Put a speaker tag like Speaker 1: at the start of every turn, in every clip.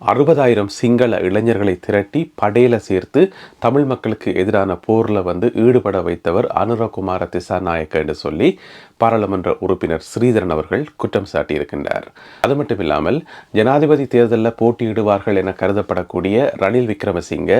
Speaker 1: அறுபதாயிரம் சிங்கள இளைஞர்களை திரட்டி படையில சேர்த்து தமிழ் மக்களுக்கு எதிரான போரில் வந்து ஈடுபட வைத்தவர் அனுரகுமார திசாநாயக்க என்று சொல்லி பாராளுமன்ற உறுப்பினர் ஸ்ரீதரன் அவர்கள் குற்றம் சாட்டியிருக்கின்றார். அது மட்டும் இல்லாமல் ஜனாதிபதி தேர்தலில் போட்டியிடுவார்கள் என கருதப்படக்கூடிய ரணில் விக்ரமசிங்க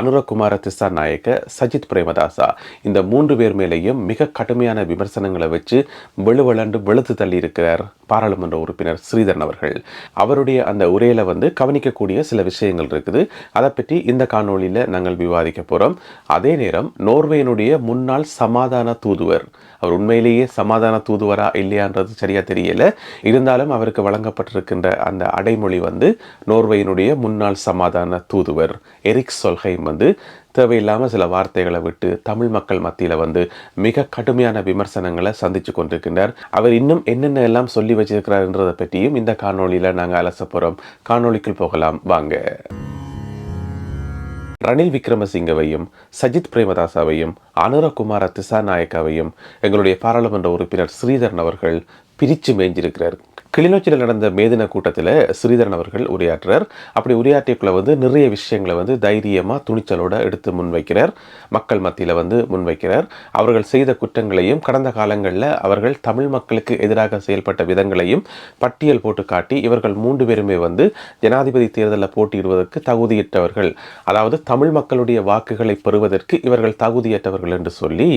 Speaker 1: அனுரகுமார திசாநாயக்க சஜித் பிரேமதாசா இந்த மூன்று பேர் மேலேயும் மிக கடுமையான விமர்சனங்களை வச்சு வெளுவளண்டு வெளுத்து தள்ளி இருக்கிறார் பாராளுமன்ற உறுப்பினர் ஸ்ரீதரன் அவர்கள். அவருடைய அந்த உரையில வந்து கவனிக்கக்கூடிய சில விஷயங்கள் இருக்குது. அதை பற்றி இந்த காணொளியில் நாங்கள் விவாதிக்க போகிறோம் அதே நேரம் நோர்வேயினுடைய முன்னாள் சமாதான தூதுவர். அவர் உண்மையிலேயே சமாதான தூதுவரா இல்லையான்றது சரியாக தெரியல. இருந்தாலும் அவருக்கு வழங்கப்பட்டிருக்கின்ற அந்த அடைமொழி வந்து நோர்வேயினுடைய முன்னாள் சமாதான தூதுவர் எரிக் சொல்ஹைம் வந்து தேவையில்லாமல் சில வார்த்தைகளை விட்டு தமிழ் மக்கள் மத்தியில் வந்து மிக கடுமையான விமர்சனங்களை சந்தித்து கொண்டிருக்கின்றார். அவர் இன்னும் என்னென்ன எல்லாம் சொல்லி வச்சிருக்கிறார்ன்றதை பற்றியும் இந்த காணொலியில் நாங்கள் அலச போகிறோம் காணொளிக்குள் போகலாம். வாங்க. ரணில் விக்ரமசிங்கவையும் சஜித் பிரேமதாசாவையும் அனுரகுமார திசாநாயக்காவையும் எங்களுடைய பாராளுமன்ற உறுப்பினர் ஸ்ரீதரன் அவர்கள் பிரித்து மேய்ஞ்சிருக்கிறார். கிளிநொச்சியில் நடந்த மேதின கூட்டத்தில் ஸ்ரீதரன் அவர்கள் உரையாற்றுறார். அப்படி உரையாற்றியக்குள்ள வந்து நிறைய விஷயங்களை வந்து தைரியமாக துணிச்சலோடு எடுத்து முன்வைக்கிறார். மக்கள் மத்தியில் வந்து முன்வைக்கிறார். அவர்கள் செய்த குற்றங்களையும் கடந்த காலங்களில் அவர்கள் தமிழ் மக்களுக்கு எதிராக செயல்பட்ட விதங்களையும் பட்டியல் போட்டு காட்டி இவர்கள் மூன்று பேருமே வந்து ஜனாதிபதி தேர்தலில் போட்டியிடுவதற்கு தகுதியற்றவர்கள். அதாவது தமிழ் மக்களுடைய வாக்குகளை பெறுவதற்கு இவர்கள் தகுதியற்றவர்கள் என்று சொல்லி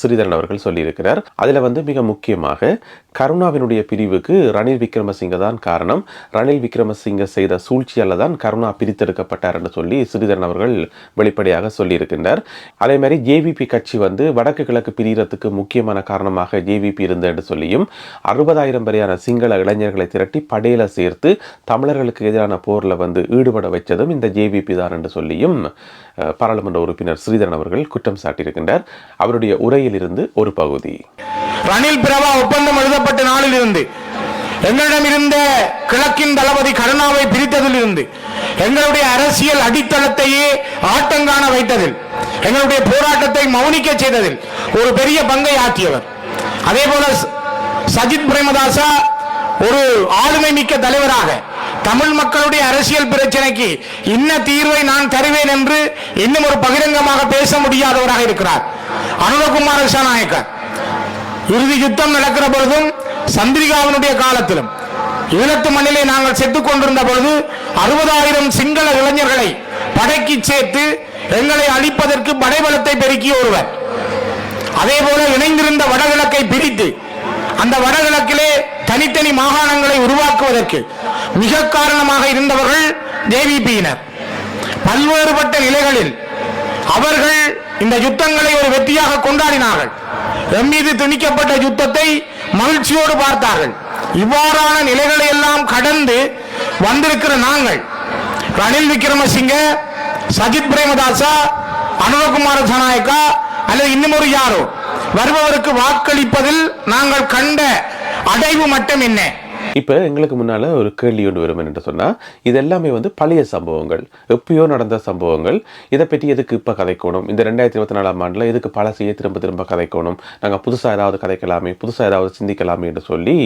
Speaker 1: ஸ்ரீதரன் அவர்கள் சொல்லியிருக்கிறார். அதில் வந்து மிக முக்கியமாக கருணாவினுடைய பிரிவுக்கு ரணில் விக்ரமசிங்க தான் காரணம். ரணில் விக்ரமசிங்க செய்த சூழ்ச்சியால் தான் கருணா பிரித்தெடுக்கப்பட்டார் என்று சொல்லி ஸ்ரீதரன் அவர்கள் வெளிப்படையாக சொல்லியிருக்கின்றார். அதே மாதிரி ஜேவிபி கட்சி வந்து வடக்கு கிழக்கு பிரியறதுக்கு முக்கியமான காரணமாக ஜேவிபி இருந்தது என்று சொல்லியும் அறுபதாயிரம் வரையான சிங்கள இளைஞர்களை திரட்டி படையில சேர்த்து தமிழர்களுக்கு எதிரான போரில் வந்து ஈடுபட வச்சதும் இந்த ஜேவிபி தான் என்று சொல்லியும் பாராளுமன்ற உறுப்பினர் ஸ்ரீதரன் அவர்கள் குற்றம் சாட்டியிருக்கின்றார். அவருடைய உரையிலிருந்து ஒரு பகுதி.
Speaker 2: ரணில் பிரபா ஒப்பந்தம் எழுதப்பட்ட நாளில் இருந்து எங்களிடம் இருந்த கிழக்கின் தளபதி கருணாவை பிரித்ததில் இருந்து எங்களுடைய அரசியல் அடித்தளத்தையே ஆட்டங்காண வைத்ததில் எங்களுடைய போராட்டத்தை மௌனிக்க செய்ததில் ஒரு பெரிய பங்கை ஆற்றியவர். அதே போல சஜித் பிரேமதாசா ஒரு ஆளுமை மிக்க தலைவராக தமிழ் மக்களுடைய அரசியல் பிரச்சனைக்கு இன்ன தீர்வை நான் தருவேன் என்று இன்னும் ஒரு பகிரங்கமாக பேச முடியாதவராக இருக்கிறார். அனுரகுமார திசாநாயக்கர் இறுதி யுத்தம் நடக்கிற பொழுதும் சந்திரிகாவினுடைய காலத்திலும். ஈழத்து மண்ணிலே நாங்கள் செத்துக் கொண்டிருந்த பொழுது அறுபதாயிரம் சிங்கள இளைஞர்களை படைக்கு சேர்த்து எங்களை அழிப்பதற்கு படைபலத்தை பெருக்கிய ஒருவர். அதே போல இணைந்திருந்த வடகிழக்கை பிரித்து அந்த வடகிழக்கிலே தனித்தனி மாகாணங்களை உருவாக்குவதற்கு மிக காரணமாக இருந்தவர்கள் ஜேவிபியினர். பல்வேறுபட்ட நிலைகளில் அவர்கள் இந்த யுத்தங்களை ஒரு வெற்றியாக கொண்டாடினார்கள். எம்மீது திணிக்கப்பட்ட யுத்தத்தை மகிழ்ச்சியோடு பார்த்தார்கள். இவ்வாறான நிலைகளை எல்லாம் கடந்து வந்திருக்கிற நாங்கள் ரணில் விக்ரமசிங்க சஜித் பிரேமதாசா அனுரகுமார ஜனநாயக்கா அல்லது இன்னும் ஒரு யாரோ வருபவருக்கு வாக்களிப்பதில் நாங்கள் கண்ட அடைவு மட்டம் என்ன?
Speaker 1: இப்போ எங்களுக்கு முன்னால் ஒரு கேள்வி ஒன்று வரும் என்று சொன்னால் இது எல்லாமே வந்து பழைய சம்பவங்கள் எப்பயோ நடந்த சம்பவங்கள். இதை பற்றி எதுக்கு இப்போ கதைக்கணும்? இந்த ரெண்டாயிரத்தி இருபத்தி நாலாம் ஆண்டில் எதுக்கு பழசையே திரும்ப திரும்ப கதைக்கணும்? நாங்கள் புதுசாக ஏதாவது கதைக்கலாமே புதுசாக ஏதாவது சிந்திக்கலாமே என்று சொல்லி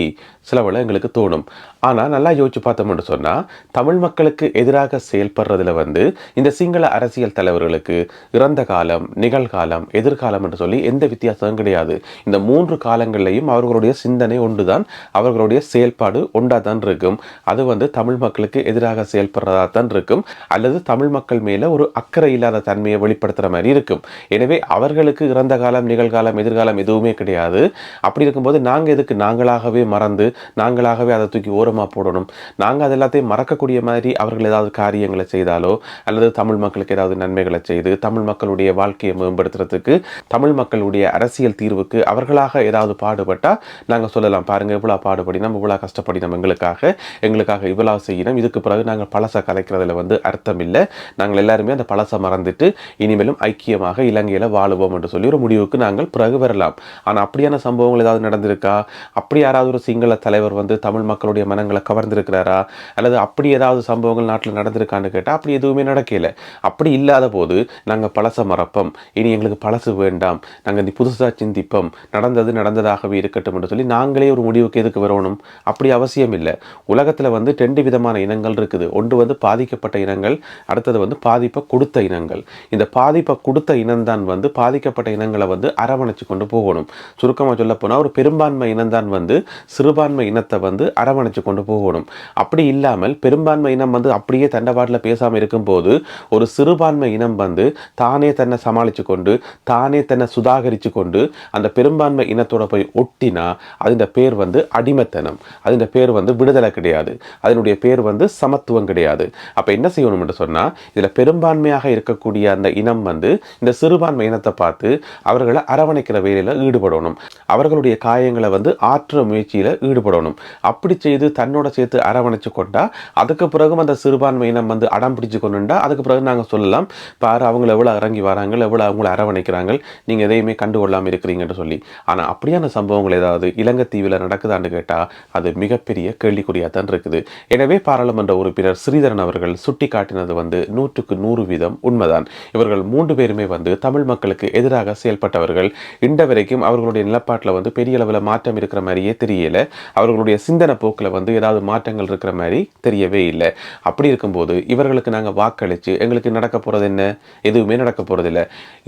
Speaker 1: சிலவில் எங்களுக்கு தோணும். ஆனால் நல்லா யோசிச்சு பார்த்தோம்னு சொன்னால் தமிழ் மக்களுக்கு எதிராக செயல்படுறதுல வந்து இந்த சிங்கள அரசியல் தலைவர்களுக்கு இறந்த காலம் நிகழ்காலம் எதிர்காலம் என்று சொல்லி எந்த வித்தியாசமும் கிடையாது. இந்த மூன்று காலங்கள்லையும் அவர்களுடைய சிந்தனை ஒன்றுதான் அவர்களுடைய செயல்பாடு ஒன்றா தான் இருக்கும். அது வந்து தமிழ் மக்களுக்கு எதிராக செயல்படுறதா தான் இருக்கும். அல்லது தமிழ் மக்கள் மேல ஒரு அக்கறை இல்லாத தன்மையை வெளிப்படுத்துற மாதிரி இருக்கும். எனவே அவர்களுக்கு இறந்த காலம் நிகழ்காலம் எதிர்காலம் எதுவுமே கிடையாது. அப்படி இருக்கும்போது நாங்க எதுக்கு நாங்களாகவே மறந்து நாங்களாகவே அதை தூக்கி ஓரமா போடணும்? நாங்க அது எல்லாத்தையும் மறக்கக்கூடிய மாதிரி அவர்கள் ஏதாவது காரியங்களை செய்தாலோ அல்லது தமிழ் மக்களுக்கு ஏதாவது நன்மைகளை செய்து தமிழ் மக்களுடைய வாழ்க்கையை மேம்படுத்துறதுக்கு தமிழ் மக்களுடைய அரசியல் தீர்வுக்கு அவர்களாக ஏதாவது பாடுபட்டா நாங்க சொல்லலாம். பாருங்க இவ்வளவு இவ்வளோ இவ்வளவு கஷ்டப்படினோம் எங்களுக்காக எங்களுக்காக இவ்வளவு செய்யணும். இதுக்கு பிறகு நாங்கள் பழச கலைக்கிறதுல வந்து அர்த்தம் இல்லை நாங்கள் எல்லாருமே அந்த பழசை மறந்துட்டு இனிமேலும் ஐக்கியமாக இலங்கையில் வாழுவோம் என்று சொல்லி ஒரு முடிவுக்கு நாங்கள் பிறகு வரலாம். ஆனால் அப்படியான சம்பவங்கள் ஏதாவது நடந்திருக்கா? அப்படி யாராவது ஒரு சிங்கள தலைவர் வந்து தமிழ் மக்களுடைய மனங்களை கவர்ந்திருக்கிறாரா? அல்லது அப்படி ஏதாவது சம்பவங்கள் நாட்டில் நடந்திருக்கான்னு கேட்டால் அப்படி எதுவுமே நடக்கல. அப்படி இல்லாத போது நாங்கள் பழச மறப்போம். இனி எங்களுக்கு பழசு வேண்டாம். நாங்கள் இந்த புதுசாக சிந்திப்போம். நடந்தது நடந்ததாகவே இருக்கட்டும் என்று சொல்லி நாங்களே ஒரு முடிவுக்கு எதுக்கு வரணும்? அப்படி அப்படி அவசியம் இல்லை உலகத்தில் வந்து ரெண்டு விதமான இனங்கள் இருக்குது. ஒன்று வந்து பாதிக்கப்பட்ட இனங்கள் அடுத்தது வந்து பாதிப்பை கொடுத்த இனங்கள். இந்த பாதிப்பை கொடுத்த இனம்தான் வந்து பாதிக்கப்பட்ட இனங்களை வந்து அரவணைச்சு கொண்டு போகணும். சுருக்கமாக சொல்ல போனால் ஒரு பெரும்பான்மை இனம்தான் வந்து சிறுபான்மை இனத்தை வந்து அரவணைச்சு கொண்டு போகணும். அப்படி இல்லாமல் பெரும்பான்மை இனம் வந்து அப்படியே தண்டவாட்டில் பேசாமல் இருக்கும்போது ஒரு சிறுபான்மை இனம் வந்து தானே தன்னை சமாளித்து கொண்டு தானே தன்னை சுதாகரித்து கொண்டு அந்த பெரும்பான்மை இனத்தோட போய் ஒட்டினா அதன் பேர் வந்து அடிமைத்தனம். அதன் பேர் வந்து விடுதலை கிடையாது. அதனுடைய பேர் வந்து சமத்துவம் கிடையாது. அப்போ என்ன செய்யணும் என்று சொன்னால் இதில் பெரும்பான்மையாக இருக்கக்கூடிய அந்த இனம் வந்து இந்த சிறுபான்மை இனத்தை பார்த்து அவர்களை அரவணைக்கிற வேலையில் ஈடுபடணும். அவர்களுடைய காயங்களை வந்து ஆற்ற முயற்சியில் ஈடுபடணும். அப்படி செய்து தன்னோட சேர்த்து அரவணைச்சு கொண்டா அதுக்கு பிறகும் அந்த சிறுபான்மை இனம் வந்து அடம் பிடிச்சு கொண்டுண்டா அதுக்கு பிறகு நாங்கள் சொல்லலாம் பாரு அவங்கள எவ்வளோ இறங்கி வராங்க எவ்வளோ அவங்கள அரவணைக்கிறாங்க நீங்கள் எதையுமே கண்டுகொள்ளாமல் இருக்கிறீங்கன்னு சொல்லி. ஆனால் அப்படியான சம்பவங்கள் ஏதாவது இலங்கை தீவில் நடக்குதான்னு கேட்டால் அது மிக மிகப்பெரிய கேள்விக்குறியாக தான் இருக்குது. எனவே பாராளுமன்ற உறுப்பினர் ஸ்ரீதரன் அவர்கள் சுட்டி காட்டினது வந்து நூற்றுக்கு நூறு வீதம் உண்மைதான். இவர்கள் மூன்று பேருமே வந்து தமிழ் மக்களுக்கு எதிராக செயல்பட்டவர்கள். இன்ற வரைக்கும் அவர்களுடைய நிலப்பாட்டில் வந்து பெரிய அளவில் மாற்றம் இருக்கிற மாதிரியே தெரியல. அவர்களுடைய சிந்தனை போக்கில் வந்து ஏதாவது மாற்றங்கள் இருக்கிற மாதிரி தெரியவே இல்லை. அப்படி இருக்கும்போது இவர்களுக்கு நாங்கள் வாக்களித்து எங்களுக்கு நடக்க போகிறது என்ன? எதுவுமே நடக்க போகிறதில்ல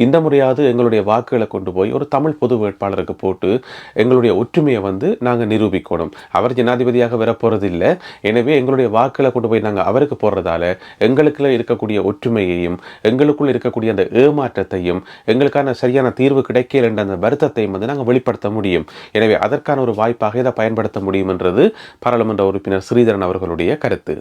Speaker 1: இந்த முறையாவது எங்களுடைய வாக்குகளை கொண்டு போய் ஒரு தமிழ் பொது வேட்பாளருக்கு போட்டு எங்களுடைய ஒற்றுமையை வந்து நாங்கள் நிரூபிக்கணும். அவர் ஜனாதிபதியாக வர எனவே எங்களுடைய வாக்களை கொண்டு போய் நாங்கள் அவருக்கு போடுறதால எங்களுக்குள்ள இருக்கக்கூடிய ஒற்றுமையையும் எங்களுக்குள்ள இருக்கக்கூடிய அந்த ஏமாற்றத்தையும் எங்களுக்கான சரியான தீர்வு கிடைக்கல என்ற அந்த வருத்தத்தையும் வந்து நாங்கள் வெளிப்படுத்த முடியும். எனவே அதற்கான ஒரு வாய்ப்பாக இதை பயன்படுத்த முடியும் என்றது பாராளுமன்ற உறுப்பினர் ஸ்ரீதரன் அவர்களுடைய கருத்து.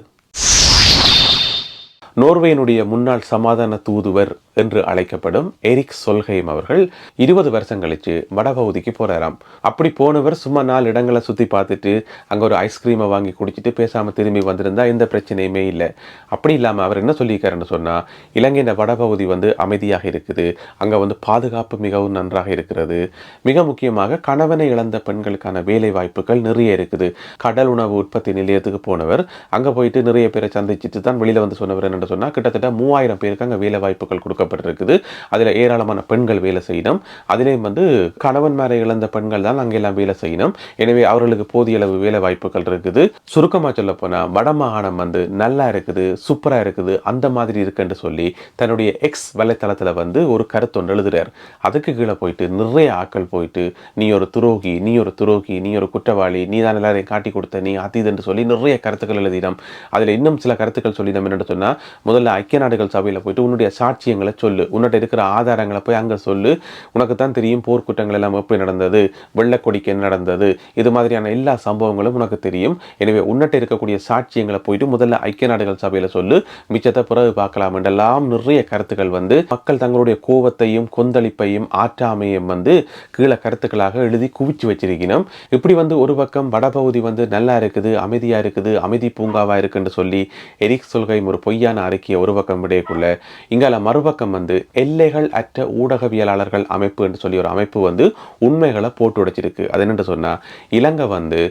Speaker 1: நோர்வேயினுடைய முன்னாள் சமாதான தூதுவர் என்று அழைக்கப்படும் எரிக் சொல்ஹெய்ம் அவர்கள் இருபது வருஷம் கழிச்சு வடபகுதிக்கு போறாராம். அப்படி போனவர் சும்மா நாலு இடங்களை சுற்றி பார்த்துட்டு அங்கே ஒரு ஐஸ்கிரீமை வாங்கி குடிச்சிட்டு பேசாமல் திரும்பி வந்திருந்தா எந்த பிரச்சனையுமே இல்லை. அப்படி இல்லாமல் அவர் என்ன சொல்லியிருக்காருன்னு சொன்னால் இலங்கையின் வடபகுதி வந்து அமைதியாக இருக்குது அங்கே வந்து பாதுகாப்பு மிகவும் நன்றாக இருக்கிறது மிக முக்கியமாக கணவனை இழந்த பெண்களுக்கான வேலை வாய்ப்புகள் நிறைய இருக்குது. கடல் உணவு உற்பத்தி நிலையத்துக்கு போனவர் அங்கே போயிட்டு நிறைய பேரை சந்திச்சுட்டு தான் வெளியில் வந்து சொன்னவர் என்ன சொன்னால் கிட்டத்தட்ட மூவாயிரம் பேருக்கு அங்கே வேலை வாய்ப்புகள் கொடுக்கப்பட்டிருக்குது. அதில் ஏராளமான பெண்கள் வேலை செய்யணும். அதிலேயும் வந்து கணவன் மேலே இழந்த பெண்கள் தான் அங்கெல்லாம் வேலை செய்யணும். எனவே அவர்களுக்கு போதிய அளவு வேலை வாய்ப்புகள் இருக்குது. சுருக்கமாக சொல்ல போனால் வடமாகாணம் வந்து நல்லா இருக்குது சூப்பராக இருக்குது அந்த மாதிரி இருக்குன்னு சொல்லி தன்னுடைய எக்ஸ் வலைத்தளத்தில் வந்து ஒரு கருத்தொன்று எழுதுறார். அதுக்கு கீழே போயிட்டு நிறைய ஆட்கள் போயிட்டு நீ ஒரு துரோகி நீ ஒரு துரோகி நீ ஒரு குற்றவாளி நீ தான் எல்லாரையும் காட்டி கொடுத்த நீ அதீதன்னு சொல்லி நிறைய கருத்துக்கள் எழுதினோம். அதில் இன்னும் சில கருத்துக்கள் சொல்லினோம் என்னென்னு சொன்னால் முதல்ல ஐக்கிய நாடுகள் சபையில் போயிட்டு உன்னுடைய சாட்சியங்களை சொல்லு. உன்னிட்ட இருக்கிற ஆதாரங்களை போய் அங்கே சொல்லு. உனக்கு தான் தெரியும் போர்க்குற்றங்கள் எல்லாம் எப்படி நடந்தது வெள்ளக்கொடிக்கு என்ன நடந்தது இது மாதிரியான எல்லா சம்பவங்களும் உனக்கு தெரியும். எனவே உன்னிட்ட இருக்கக்கூடிய சாட்சியங்களை போயிட்டு முதல்ல ஐக்கிய நாடுகள் சபையில் சொல்லு. மிச்சத்தை பிறகு பார்க்கலாம். என்றெல்லாம் நிறைய கருத்துக்கள் வந்து மக்கள் தங்களுடைய கோபத்தையும் கொந்தளிப்பையும் ஆற்றாமையும் வந்து கீழே கருத்துக்களாக எழுதி குவிச்சு வச்சிருக்கணும். இப்படி வந்து ஒரு பக்கம் வடபகுதி வந்து நல்லா இருக்குது அமைதியாக இருக்குது அமைதி பூங்காவாக இருக்குன்னு சொல்லி எரிக் சொல்கையும் ஒரு பொய்யான அறிக்கையை ஒரு பக்கம் விடையக்குள்ள இங்கால மறுபக்கம் வந்து எல்லைகள் அற்ற ஊடகவியலாளர்கள் அமைப்பு என்று சொல்லி ஒரு அமைப்பு வந்து உண்மைகளை போட்டு உடைச்சிருக்கு அது என்னென்று சொன்னால் இலங்கை வந்து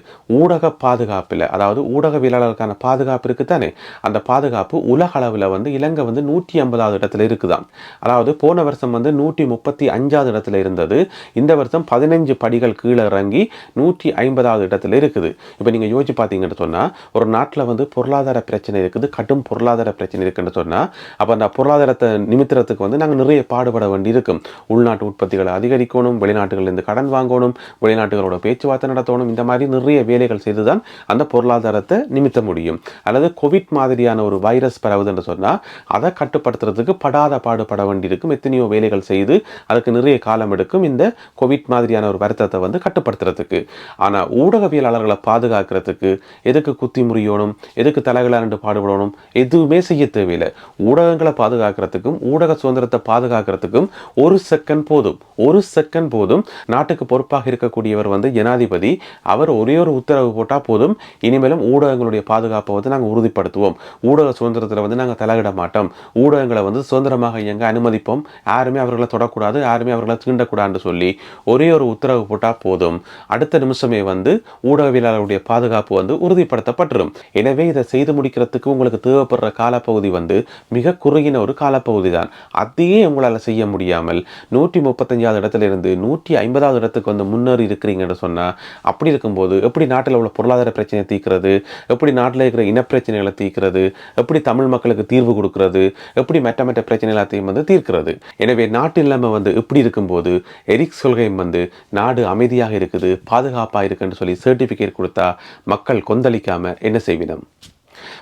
Speaker 1: ஊடக பாதுகாப்பில் அதாவது ஊடகவியலாளருக்கான பாதுகாப்பு இருக்கு தானே அந்த பாதுகாப்பு உலக அளவில் வந்து இலங்கை வந்து நூற்றி ஐம்பதாவது இடத்துல இருக்குதான் அதாவது போன வருஷம் வந்து நூற்றி முப்பத்தி அஞ்சாவது இடத்துல இருந்தது. இந்த வருஷம் பதினஞ்சு படிகள் கீழே இறங்கி நூற்றி ஐம்பதாவது இடத்துல இருக்குது. இப்போ நீங்கள் யோசிச்சு பார்த்தீங்கன்னு சொன்னால் ஒரு நாட்டில் வந்து பொருளாதார பிரச்சனை இருக்குது கடும் பொருளாதார பிரச்சனை இருக்குன்னு சொன்னால் அப்போ அந்த பொருளாதாரத்தை நிமித்திரத்துக்கு வந்து நாங்கள் நிறைய பாடுபட வேண்டி இருக்கும் உள்நாட்டு உற்பத்திகளை அதிகரிக்கணும் வெளிநாட்டுகள்லேருந்து கடன் வாங்கணும் வெளிநாட்டுகளோட பேச்சுவார்த்தை நடத்தணும் இந்த மாதிரி நிறைய வேலைகள் செய்து தான் அந்த பொருளாதாரத்தை நிமித்த முடியும். அல்லது கோவிட் மாதிரியான ஒரு வைரஸ் பரவுதுன்னு சொன்னால் அதை கட்டுப்படுத்துறதுக்கு படாத பாடுபட வேண்டியிருக்கும். எத்தனையோ வேலைகள் செய்து அதுக்கு நிறைய காலம் எடுக்கும் இந்த கோவிட் மாதிரியான ஒரு வருத்தத்தை வந்து கட்டுப்படுத்துறதுக்கு. ஆனால் ஊடகவியலாளர்களை பாதுகாக்கிறதுக்கு எதுக்கு குத்தி முறியணும் எதுக்கு தலைகளாண்டு பாடுபடணும் எதுவுமே செய்ய தேவையில்லை. ஊடகங்களை பாதுகாக்கிறதுக்கும் ஊடக சுதந்திரத்தை பாதுகாக்கிறதுக்கும் ஒரு செகண்ட் போதும். ஒரு செகண்ட் போதும். நாட்டுக்கு பொறுப்பாக இருக்கக்கூடியவர் வந்து ஜனாதிபதி அவர் ஒரே ஒரு உத்தரவு போட்டால் போதும். இனிமேலும் ஊடகங்களுடைய பாதுகாப்பை வந்து நாங்கள் உறுதிப்படுத்துவோம். ஊடக சுதந்திரத்தில் வந்து நாங்கள் தலையிட மாட்டோம். ஊடகங்களை வந்து சுதந்திரமாக இயங்க அனுமதிப்போம். யாருமே அவர்களை தொடக்கூடாது யாருமே அவர்களை தீண்டக்கூடாதுன்னு சொல்லி ஒரே ஒரு உத்தரவு போட்டால் போதும். அடுத்த நிமிஷமே வந்து ஊடகவியலாளருடைய பாதுகாப்பு வந்து உறுதிப்படுத்தப்பட்டுரும். எனவே இதை செய்து முடிக்கிறதுக்கு உங்களுக்கு தேவைப்படுற காலப்பகுதி காலப்பகுதி வந்து மிக குறுகின ஒரு காலப்பகுதி தான் அதையே உங்களால் செய்ய முடியாமல் நூற்றி முப்பத்தஞ்சாவது இடத்துல இருந்து நூற்றி ஐம்பதாவது இடத்துக்கு வந்து முன்னேறி இருக்கிறீங்கன்னு சொன்னால் அப்படி இருக்கும்போது எப்படி நாட்டில் உள்ள பொருளாதார பிரச்சனையை தீர்க்கிறது? எப்படி நாட்டில் இருக்கிற இனப்பிரச்சனைகளை தீர்க்கிறது? எப்படி தமிழ் மக்களுக்கு தீர்வு கொடுக்கறது? எப்படி மெட்ட மெட்ட பிரச்சனை எல்லாத்தையும் வந்து தீர்க்கிறது? எனவே நாட்டு நிலைமை வந்து இப்படி இருக்கும்போது எரிக் சொல்கையும் வந்து நாடு அமைதியாக இருக்குது பாதுகாப்பாக இருக்குன்னு சொல்லி சர்டிஃபிகேட் கொடுத்தா மக்கள் கொந்தளிக்காம என்ன செய்வினம்?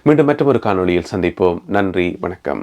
Speaker 1: மீண்டும் மற்றொரு காணொளியில் சந்திப்போம். நன்றி வணக்கம்.